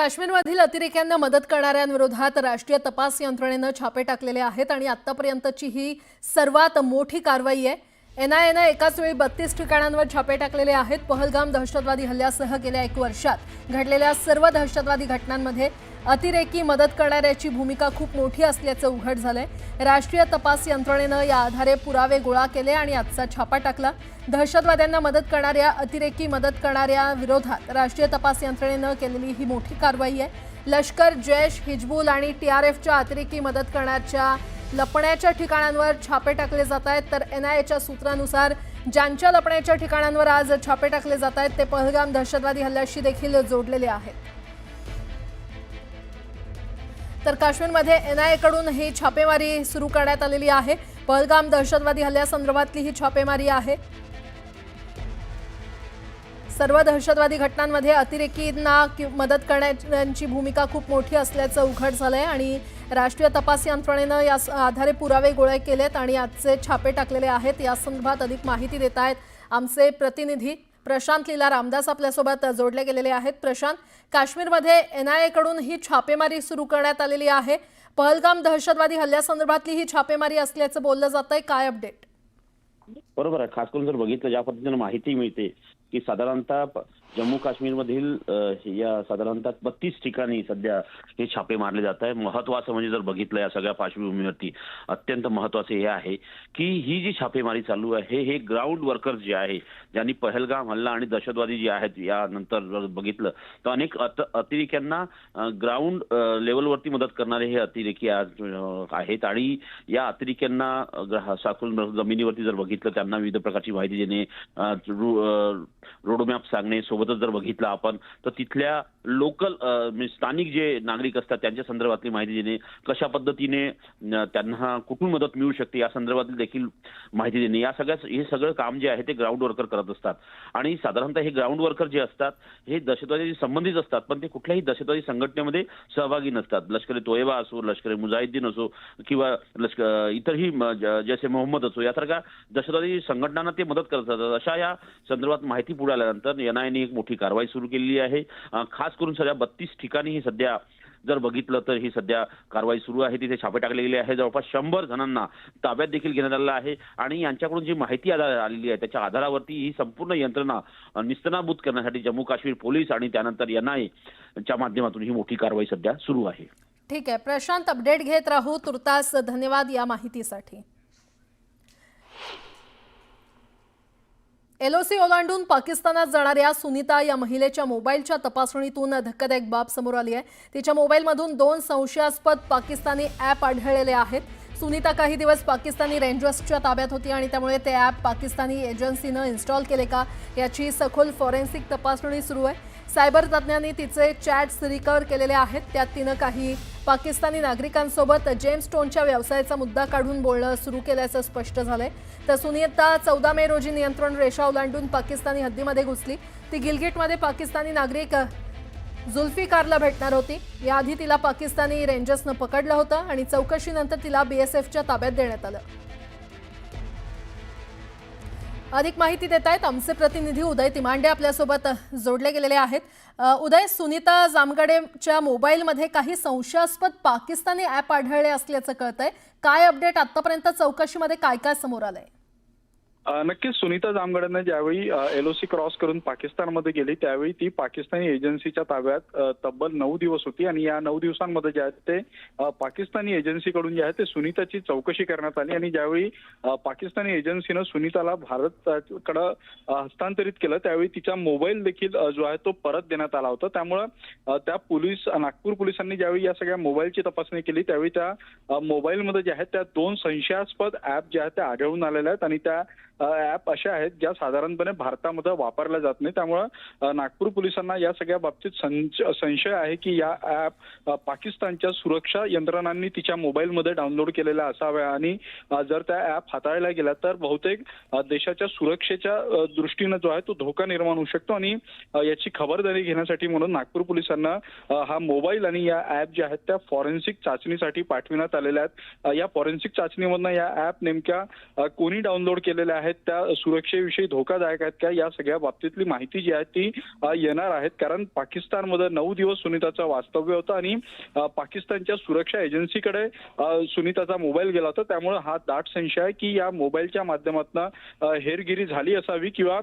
काश्मीरमधील अतिरेक्यांना मदत करणाऱ्यांविरोधात राष्ट्रीय तपास यंत्रणेनं छापे टाकलेले आहेत आणि आतापर्यंतची ही सर्वात मोठी कारवाई आहे. एनआयएनं एकाच वेळी बत्तीस ठिकाणांवर छापे टाकलेले आहेत. पहलगाम दहशतवादी हल्ल्यासह गेल्या एक वर्षात घडलेल्या सर्व दहशतवादी घटनांमध्ये अतिरेकी मदत करणाऱ्याची भूमिका खूप मोठी असल्याचं उघड झालंय. राष्ट्रीय तपास यंत्रणेनं या आधारे पुरावे गोळा केले आणि आजचा छापा टाकला. दहशतवाद्यांना मदत करणाऱ्या अतिरेकी मदत करणाऱ्या विरोधात राष्ट्रीय तपास यंत्रणेनं केलेली ही मोठी कारवाई आहे. लष्कर जैश हिजबुल आणि टी आर एफच्या अतिरेकी मदत करण्याच्या लपण्याच्या ठिकाणांवर छापे टाकले जात आहेत. तर एन आय एच्या सूत्रानुसार ज्यांच्या लपण्याच्या ठिकाणांवर आज छापे टाकले जात आहेत ते पहलगाम दहशतवादी हल्ल्याशी देखील जोडलेले आहेत. तर काश्मीरमध्ये एनआयएकडून ही छापेमारी सुरू करण्यात आलेली आहे. पहलगाम दहशतवादी हल्ल्यासंदर्भातली ही छापेमारी आहे. सर्व दहशतवादी घटनांमध्ये अतिरेकींना मदत करण्याची भूमिका खूप मोठी असल्याचं उघड झालं आहे आणि राष्ट्रीय तपास यंत्रणेनं या आधारे पुरावे गोळे केलेत आणि आजचे छापे टाकलेले आहेत. या संदर्भात अधिक माहिती देत आहेत आमचे प्रतिनिधी प्रशांत लीला रामदास आपल्यासोबत जोडले गेलेले आहेत. प्रशांत काश्मीरमध्ये एन आय एकडून ही छापेमारी सुरू करण्यात आलेली आहे. पहलगाम दहशतवादी हल्ल्यासंदर्भातली ही छापेमारी असल्याचं बोललं जात आहे काय अपडेट? बरोबर आहे. खास करून जर बघितलं ज्या पद्धतीनं माहिती मिळते की साधारणतः जम्मू काश्मीरमधील या साधारणतः बत्तीस ठिकाणी सध्या हे छापे मारले जात आहे महत्वाचं म्हणजे जर बघितलं या सगळ्या पार्श्वभूमीवरती अत्यंत महत्त्वाचे हे आहे की ही जी छापेमारी चालू आहे हे ग्राउंड वर्कर्स जे आहे ज्यांनी पहलगाम हल्ला आणि दहशतवादी जे आहेत यानंतर जर बघितलं तर अनेक अत- अतिरेक्यांना ग्राउंड लेवलवरती मदत करणारे हे अतिरेकी आज आहेत. आणि या अतिरेक्यांना साखून जमिनीवरती जर बघितलं त्यांना विविध प्रकारची माहिती देणे रोडमॅप सांगणे सोबतच जर बघितलं आपण तर तिथल्या लोकल स्थानिक जे नागरिक असतात त्यांच्या संदर्भातली माहिती देणे कशा पद्धतीने त्यांना कुठून मदत मिळू शकते या संदर्भातील देखील माहिती देणे या सगळ्या हे सगळं काम जे आहे ते ग्राउंड वर्कर करत असतात. आणि साधारणतः हे ग्राउंड वर्कर जे असतात हे दहशतवादी संबंधित असतात पण ते कुठल्याही दहशतवादी संघटनेमध्ये सहभागी नसतात. लष्कर ए तोयबा असो लष्कर ए मुजाहिद्दीन असो किंवा लष्कर इतरही जैसे मोहम्मद असो यासारख्या दहशतवादी संघटनांना ते मदत करत असतात. अशा या संदर्भात माहिती पुढे आल्यानंतर एनआयने एक मोठी कारवाई सुरू केलेली आहे. खास खास करून सध्या बत्तीस ठिकाणी ही सध्या जर बघितलं तर ही सध्या कारवाई सुरू आहे. तिथे छापे टाकले गेले आहे. जवळपास शंभर जणांना ताब्यात देखील घेण्यात आलेला आहे. आणि यांच्याकडून जी माहिती आलेली आहे त्याच्या आधारावरती ही संपूर्ण यंत्रणा निस्तनाबूत निस्तनाभूत करण्यासाठी जम्मू काश्मीर पोलीस आणि त्यानंतर एनआय च्या माध्यमातून ही मोठी कारवाई सध्या सुरू आहे. ठीक आहे. प्रशांत अपडेट घेत राहू. तुर्तास धन्यवाद या माहितीसाठी. एलओसी ओलांडून पाकिस्तानात जाणाऱ्या सुनीता या महिलेच्या मोबाईलच्या तपासणीतून धक्कादायक बाब समोर आली आहे. तिच्या मोबाईलमधून दोन संशयास्पद पाकिस्तानी ॲप आढळलेले आहेत. सुनीता काही दिवस पाकिस्तानी रेंजर्सच्या ताब्यात होती आणि त्यामुळे ते ॲप पाकिस्तानी एजन्सीनं इन्स्टॉल केले का याची सखोल फॉरेन्सिक तपासणी सुरू आहे. सायबर तज्ज्ञांनी तिचे चॅट्स रिकव्हर केलेले आहेत. त्यात तिनं काही पाकिस्तानी नागरिकांसोबत जेम्स स्टोनच्या व्यवसायाचा मुद्दा काढून बोलणं सुरू केल्याचं स्पष्ट झालंय. तर सुनीता चौदा मे रोजी नियंत्रण रेषा ओलांडून पाकिस्तानी हद्दीमध्ये घुसली. ती गिलगिटमध्ये पाकिस्तानी नागरिक जुल्फिकारला भेटणार होती. याआधी तिला पाकिस्तानी रेंजर्सनं पकडलं होतं आणि चौकशीनंतर तिला बीएसएफच्या ताब्यात देण्यात आलं. अधिक माहिती देत आहेत आमचे प्रतिनिधी उदय तिमांडे आपल्यासोबत जोडले गेलेले आहेत. उदय सुनीता जामगडेच्या मोबाईलमध्ये काही संशयास्पद पाकिस्तानी ॲप आढळले असल्याचं कळतंय. काय अपडेट आतापर्यंत चौकशीमध्ये काय काय समोर आलंय? नक्कीच सुनीता जामगडांना ज्यावेळी एलओसी क्रॉस करून पाकिस्तानमध्ये गेली त्यावेळी ती पाकिस्तानी एजन्सीच्या ताब्यात तब्बल नऊ दिवस होती आणि या नऊ दिवसांमध्ये जे आहेत ते पाकिस्तानी एजन्सीकडून जे आहे ते सुनीताची चौकशी करण्यात आली आणि ज्यावेळी पाकिस्तानी एजन्सीनं सुनीताला भारतकडं हस्तांतरित केलं त्यावेळी तिचा मोबाईल देखील जो आहे तो परत देण्यात आला होता. त्यामुळं त्या पोलीस नागपूर पोलिसांनी ज्यावेळी या सगळ्या मोबाईलची तपासणी केली त्यावेळी त्या मोबाईलमध्ये जे आहेत त्या दोन संशयास्पद ऍप जे आहेत त्या आढळून आलेल्या आहेत आणि त्या ऍप अशा आहेत ज्या साधारणपणे भारतामध्ये वापरल्या जात नाही त्यामुळे नागपूर पोलिसांना या सगळ्या बाबतीत संशय आहे की या ऍप पाकिस्तानच्या सुरक्षा यंत्रणांनी तिच्या मोबाईलमध्ये डाउनलोड केलेल्या असाव्या आणि जर त्या ऍप हाताळल्या गेल्या तर बहुतेक देशाच्या सुरक्षेच्या दृष्टीनं जो आहे तो धोका निर्माण होऊ शकतो आणि याची खबरदारी घेण्यासाठी म्हणून नागपूर पोलिसांना हा मोबाईल आणि या ऍप ज्या आहेत त्या फॉरेन्सिक चाचणीसाठी पाठविण्यात आलेल्या आहेत. या फॉरेन्सिक चाचणीमधनं या ऍप नेमक्या कोणी डाउनलोड केलेल्या आहेत? आहेत त्या सुरक्षेविषयी धोकादायक आहेत का? या सगळ्या बाबतीतली माहिती जी आहे ती येणार आहेत. कारण पाकिस्तानमध्ये नऊ दिवस सुनीताचं वास्तव्य होतं आणि पाकिस्तानच्या सुरक्षा एजन्सीकडे सुनीताचा मोबाईल गेला होता. त्यामुळे हा दाट संशय आहे की या मोबाईलच्या माध्यमातून हेरगिरी झाली असावी किंवा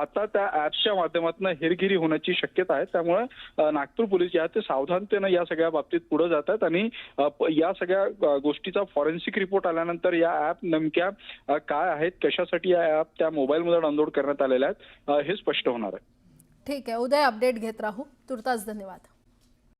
आता त्या ऍप्सच्या माध्यमातून हेरगिरी होण्याची शक्यता आहे. त्यामुळे नागपूर पोलीस जे आहेत ते सावधानतेनं या सगळ्या बाबतीत पुढे जात आहेत आणि या सगळ्या गोष्टीचा फॉरेन्सिक रिपोर्ट आल्यानंतर या ऍप नेमक्या काय आहेत कशासाठी या ऍप त्या मोबाईलमध्ये डाउनलोड करण्यात आलेल्या आहेत. हे स्पष्ट होणार आहे. ठीक आहे. उद्या अपडेट घेत राहू. तुर्तास धन्यवाद.